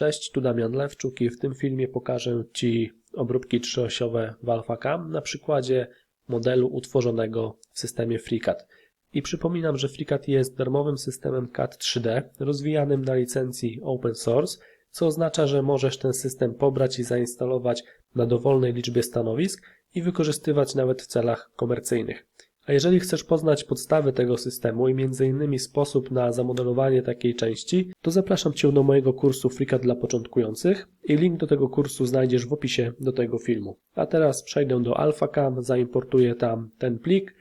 Cześć, tu Damian Lewczuk i w tym filmie pokażę Ci obróbki trzyosiowe w AlphaCam na przykładzie modelu utworzonego w systemie FreeCAD. I przypominam, że FreeCAD jest darmowym systemem CAD 3D rozwijanym na licencji open source, co oznacza, że możesz ten system pobrać i zainstalować na dowolnej liczbie stanowisk i wykorzystywać nawet w celach komercyjnych. A jeżeli chcesz poznać podstawy tego systemu i m.in. sposób na zamodelowanie takiej części, to zapraszam Cię do mojego kursu FreeCAD dla początkujących i link do tego kursu znajdziesz w opisie do tego filmu. A teraz przejdę do AlphaCam, zaimportuję tam ten plik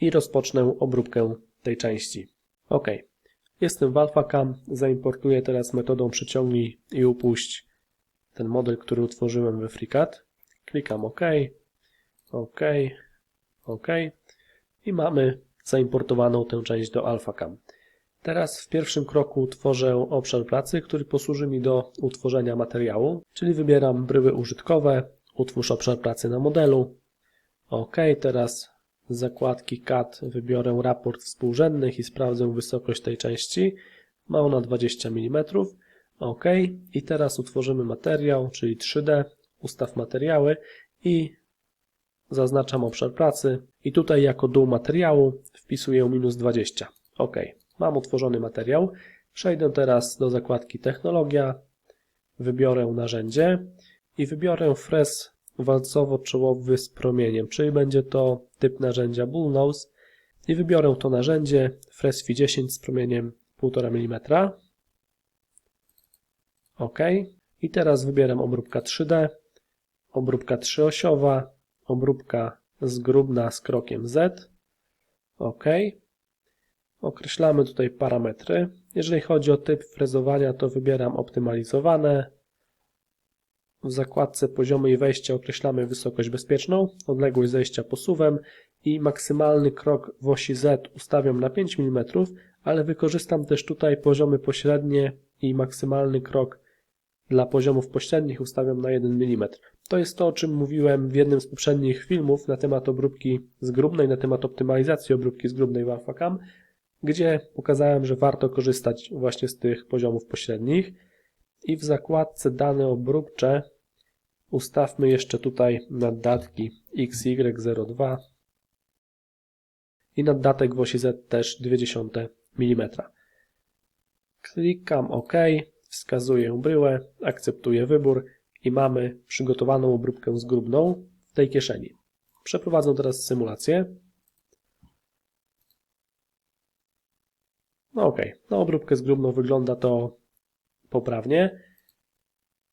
i rozpocznę obróbkę tej części. OK. Jestem w AlphaCam, zaimportuję teraz metodą przyciągnij i upuść ten model, który utworzyłem we FreeCAD. Klikam OK, OK, OK i mamy zaimportowaną tę część do AlphaCam. Teraz w pierwszym kroku tworzę obszar pracy, który posłuży mi do utworzenia materiału, czyli wybieram bryły użytkowe, utwórz obszar pracy na modelu. OK, teraz z zakładki CAD wybiorę raport współrzędnych i sprawdzę wysokość tej części. Ma ona 20 mm. OK, i teraz utworzymy materiał, czyli 3D, ustaw materiały i zaznaczam obszar pracy i tutaj jako dół materiału wpisuję minus 20. OK, mam utworzony materiał. Przejdę teraz do zakładki Technologia, wybiorę narzędzie i wybiorę fres walcowo-czołowy z promieniem, czyli będzie to typ narzędzia Bullnose i wybiorę to narzędzie fres Fi10 z promieniem 1,5 mm. OK. I teraz wybieram obróbka 3D, obróbka trzyosiowa, obróbka zgrubna z krokiem Z. OK. Określamy tutaj parametry. Jeżeli chodzi o typ frezowania, to wybieram optymalizowane. W zakładce poziomy i wejścia określamy wysokość bezpieczną, odległość zejścia posuwem i maksymalny krok w osi Z ustawiam na 5 mm, ale wykorzystam też tutaj poziomy pośrednie i maksymalny krok dla poziomów pośrednich ustawiam na 1 mm. To jest to, o czym mówiłem w jednym z poprzednich filmów na temat obróbki zgrubnej, na temat optymalizacji obróbki zgrubnej w AlphaCam, gdzie pokazałem, że warto korzystać właśnie z tych poziomów pośrednich. I w zakładce dane obróbcze ustawmy jeszcze tutaj naddatki XY02 i naddatek w osi Z też 0,2 mm. Klikam OK wskazuję bryłę, akceptuję wybór i mamy przygotowaną obróbkę zgrubną w tej kieszeni. Przeprowadzę teraz symulację. No ok, na obróbkę zgrubną wygląda to poprawnie.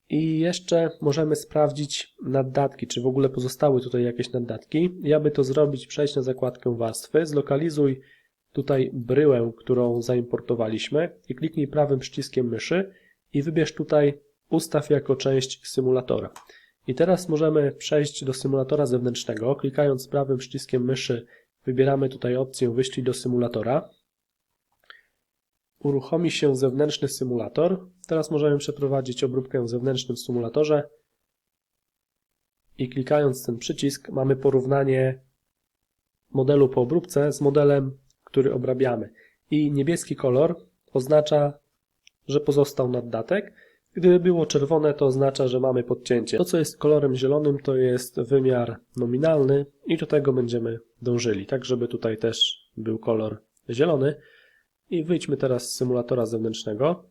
I jeszcze możemy sprawdzić naddatki, czy w ogóle pozostały tutaj jakieś naddatki. I aby to zrobić, przejdź na zakładkę warstwy, zlokalizuj tutaj bryłę, którą zaimportowaliśmy i kliknij prawym przyciskiem myszy i wybierz tutaj ustaw jako część symulatora. I teraz możemy przejść do symulatora zewnętrznego. Klikając prawym przyciskiem myszy wybieramy tutaj opcję wyślij do symulatora. Uruchomi się zewnętrzny symulator. Teraz możemy przeprowadzić obróbkę w zewnętrznym symulatorze. I klikając ten przycisk mamy porównanie modelu po obróbce z modelem, który obrabiamy. I niebieski kolor oznacza że pozostał naddatek. Gdyby było czerwone, to oznacza, że mamy podcięcie. To, co jest kolorem zielonym, to jest wymiar nominalny i do tego będziemy dążyli, tak żeby tutaj też był kolor zielony. I wyjdźmy teraz z symulatora zewnętrznego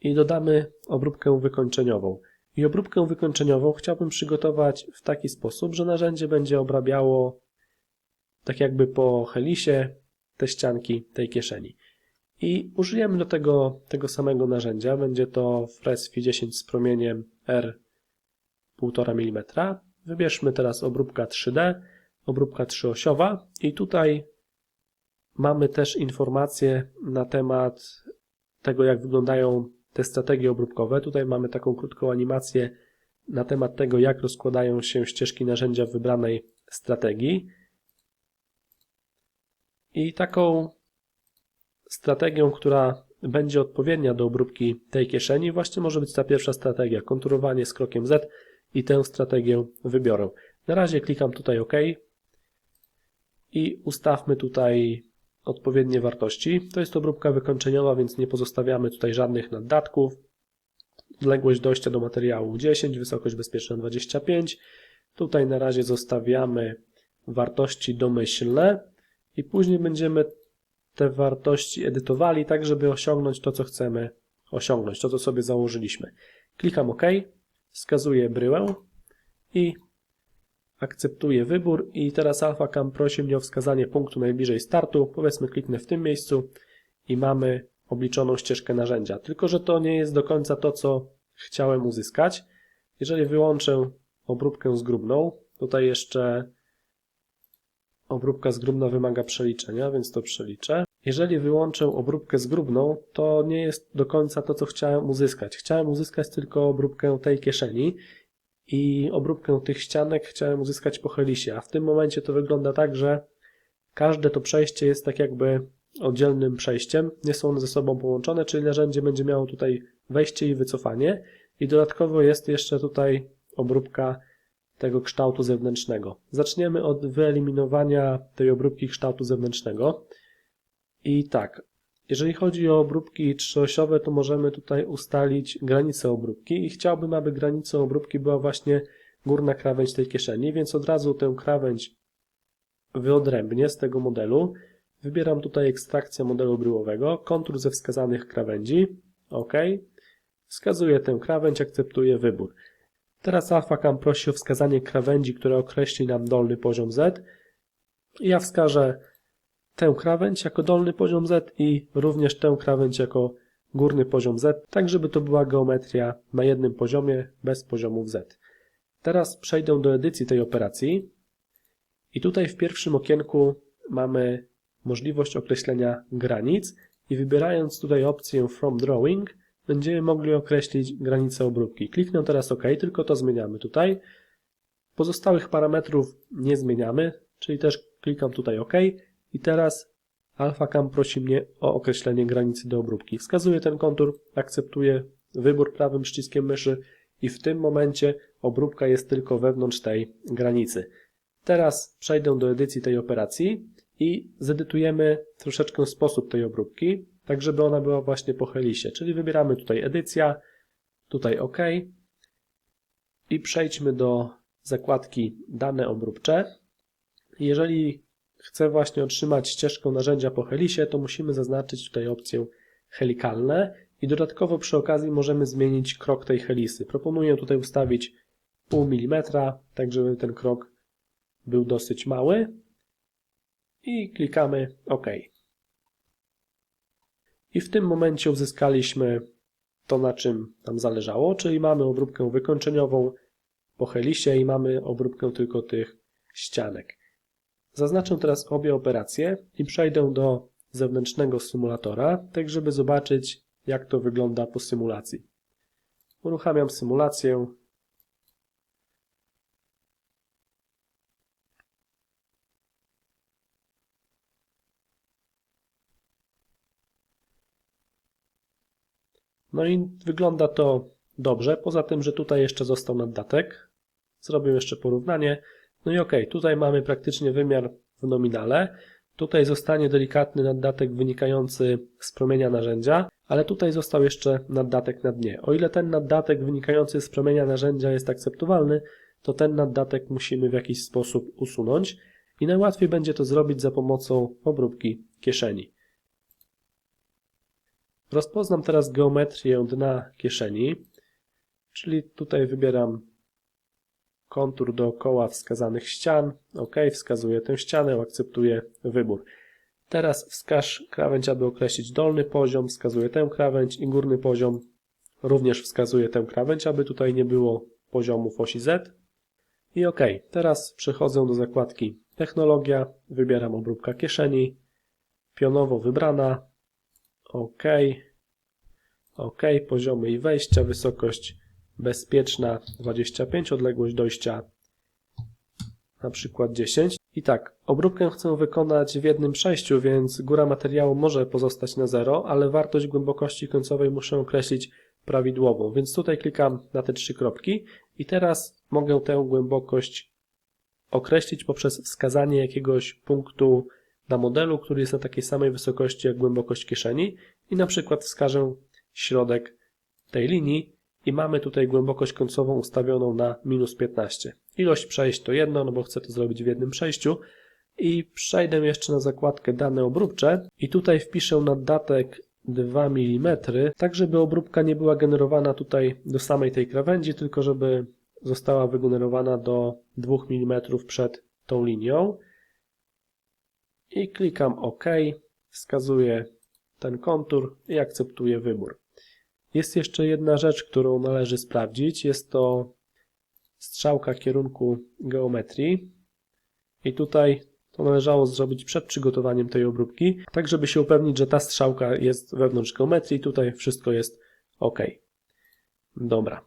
i dodamy obróbkę wykończeniową. I obróbkę wykończeniową chciałbym przygotować w taki sposób, że narzędzie będzie obrabiało tak jakby po helisie te ścianki tej kieszeni. I użyjemy do tego tego samego narzędzia. Będzie to Fresfi 10 z promieniem R 1,5 mm. Wybierzmy teraz obróbka 3D, obróbka trzyosiowa i tutaj mamy też informacje na temat tego, jak wyglądają te strategie obróbkowe. Tutaj mamy taką krótką animację na temat tego, jak rozkładają się ścieżki narzędzia w wybranej strategii. I taką strategią, która będzie odpowiednia do obróbki tej kieszeni, właśnie może być ta pierwsza strategia, konturowanie z krokiem Z i tę strategię wybiorę. Na razie klikam tutaj OK i ustawmy tutaj odpowiednie wartości. To jest obróbka wykończeniowa, więc nie pozostawiamy tutaj żadnych naddatków. odległość dojścia do materiału 10, wysokość bezpieczna 25. Tutaj na razie zostawiamy wartości domyślne i później będziemy te wartości edytowali tak, żeby osiągnąć to, co chcemy osiągnąć, to, co sobie założyliśmy. Klikam OK, wskazuję bryłę i akceptuję wybór i teraz AlphaCam prosi mnie o wskazanie punktu najbliżej startu. Powiedzmy kliknę w tym miejscu i mamy obliczoną ścieżkę narzędzia. Tylko, że to nie jest do końca to, co chciałem uzyskać. Jeżeli wyłączę obróbkę zgrubną, tutaj jeszcze obróbka zgrubna wymaga przeliczenia, więc to przeliczę. Jeżeli wyłączę obróbkę zgrubną, to nie jest do końca to, co chciałem uzyskać. Chciałem uzyskać tylko obróbkę tej kieszeni i obróbkę tych ścianek chciałem uzyskać po helisie, a w tym momencie to wygląda tak, że każde to przejście jest tak jakby oddzielnym przejściem, nie są one ze sobą połączone, czyli narzędzie będzie miało tutaj wejście i wycofanie i dodatkowo jest jeszcze tutaj obróbka tego kształtu zewnętrznego. Zaczniemy od wyeliminowania tej obróbki kształtu zewnętrznego. I tak, jeżeli chodzi o obróbki trzyosiowe, to możemy tutaj ustalić granicę obróbki i chciałbym, aby granicą obróbki była właśnie górna krawędź tej kieszeni, więc od razu tę krawędź wyodrębnię z tego modelu. Wybieram tutaj ekstrakcję modelu bryłowego, kontur ze wskazanych krawędzi, OK. Wskazuję tę krawędź, akceptuję wybór. Teraz AlphaCam prosi o wskazanie krawędzi, która określi nam dolny poziom Z. Ja wskażę tę krawędź jako dolny poziom Z i również tę krawędź jako górny poziom Z, tak żeby to była geometria na jednym poziomie bez poziomów Z. Teraz przejdę do edycji tej operacji i tutaj w pierwszym okienku mamy możliwość określenia granic i wybierając tutaj opcję From Drawing będziemy mogli określić granicę obróbki. Kliknę teraz OK, tylko to zmieniamy tutaj. Pozostałych parametrów nie zmieniamy, czyli też klikam tutaj OK i teraz AlphaCam prosi mnie o określenie granicy do obróbki. Wskazuję ten kontur, akceptuję wybór prawym przyciskiem myszy i w tym momencie obróbka jest tylko wewnątrz tej granicy. Teraz przejdę do edycji tej operacji i zedytujemy troszeczkę sposób tej obróbki, tak żeby ona była właśnie po helisie. Czyli wybieramy tutaj edycja, tutaj OK i przejdźmy do zakładki dane obróbcze. Jeżeli chcę właśnie otrzymać ścieżkę narzędzia po helisie, to musimy zaznaczyć tutaj opcję helikalne i dodatkowo przy okazji możemy zmienić krok tej helisy. Proponuję tutaj ustawić pół milimetra, tak żeby ten krok był dosyć mały i klikamy OK. I w tym momencie uzyskaliśmy to, na czym nam zależało, czyli mamy obróbkę wykończeniową po helisie i mamy obróbkę tylko tych ścianek. Zaznaczę teraz obie operacje i przejdę do zewnętrznego symulatora, tak żeby zobaczyć, jak to wygląda po symulacji. Uruchamiam symulację. No i wygląda to dobrze, poza tym, że tutaj jeszcze został naddatek. Zrobię jeszcze porównanie. No i ok, tutaj mamy praktycznie wymiar w nominale. Tutaj zostanie delikatny naddatek wynikający z promienia narzędzia, ale tutaj został jeszcze naddatek na dnie. O ile ten naddatek wynikający z promienia narzędzia jest akceptowalny, to ten naddatek musimy w jakiś sposób usunąć i najłatwiej będzie to zrobić za pomocą obróbki kieszeni. Rozpoznam teraz geometrię dna kieszeni, czyli tutaj wybieram kontur dookoła wskazanych ścian. OK, wskazuję tę ścianę, akceptuję wybór. Teraz wskaż krawędź, aby określić dolny poziom, wskazuję tę krawędź i górny poziom. Również wskazuję tę krawędź, aby tutaj nie było poziomów osi Z. I OK, teraz przechodzę do zakładki Technologia, wybieram obróbka kieszeni, pionowo wybrana, OK, OK, poziomy i wejścia, wysokość bezpieczna 25, odległość dojścia na przykład 10. I tak, obróbkę chcę wykonać w jednym przejściu, więc góra materiału może pozostać na 0, ale wartość głębokości końcowej muszę określić prawidłową, więc tutaj klikam na te trzy kropki i teraz mogę tę głębokość określić poprzez wskazanie jakiegoś punktu na modelu, który jest na takiej samej wysokości jak głębokość kieszeni i na przykład wskażę środek tej linii i mamy tutaj głębokość końcową ustawioną na minus 15. Ilość przejść to jedno, no bo chcę to zrobić w jednym przejściu i przejdę jeszcze na zakładkę dane obróbcze i tutaj wpiszę naddatek 2 mm, tak żeby obróbka nie była generowana tutaj do samej tej krawędzi, tylko żeby została wygenerowana do 2 mm przed tą linią i klikam OK, wskazuję ten kontur i akceptuję wybór. Jest jeszcze jedna rzecz, którą należy sprawdzić. Jest to strzałka kierunku geometrii. I tutaj to należało zrobić przed przygotowaniem tej obróbki, tak żeby się upewnić, że ta strzałka jest wewnątrz geometrii. Tutaj wszystko jest OK. Dobra.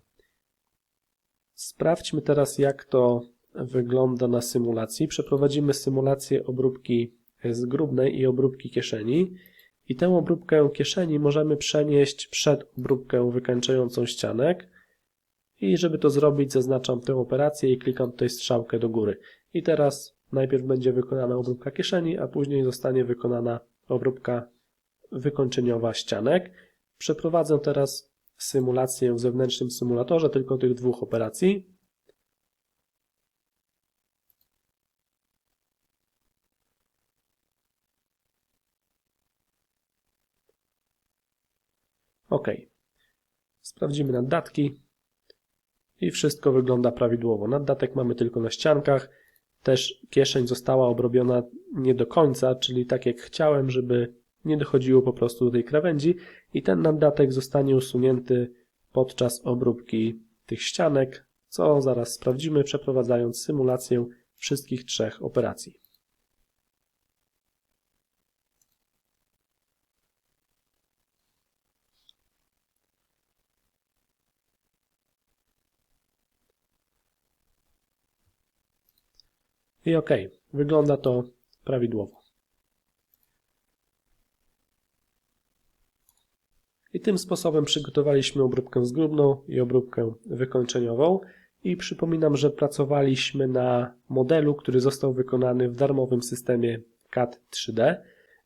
Sprawdźmy teraz, jak to wygląda na symulacji. Przeprowadzimy symulację obróbki zgrubnej i obróbki kieszeni. I tę obróbkę kieszeni możemy przenieść przed obróbkę wykańczającą ścianek. I żeby to zrobić, zaznaczam tę operację i klikam tutaj strzałkę do góry. I teraz najpierw będzie wykonana obróbka kieszeni, a później zostanie wykonana obróbka wykończeniowa ścianek. Przeprowadzę teraz symulację w zewnętrznym symulatorze tylko tych dwóch operacji. OK. Sprawdzimy naddatki i wszystko wygląda prawidłowo. Naddatek mamy tylko na ściankach. Też kieszeń została obrobiona nie do końca, czyli tak jak chciałem, żeby nie dochodziło po prostu do tej krawędzi i ten naddatek zostanie usunięty podczas obróbki tych ścianek, co zaraz sprawdzimy przeprowadzając symulację wszystkich trzech operacji. I ok, wygląda to prawidłowo. I tym sposobem przygotowaliśmy obróbkę zgrubną i obróbkę wykończeniową. I przypominam, że pracowaliśmy na modelu, który został wykonany w darmowym systemie CAD 3D.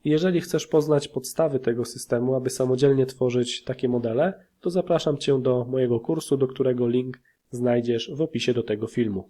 Jeżeli chcesz poznać podstawy tego systemu, aby samodzielnie tworzyć takie modele, to zapraszam Cię do mojego kursu, do którego link znajdziesz w opisie do tego filmu.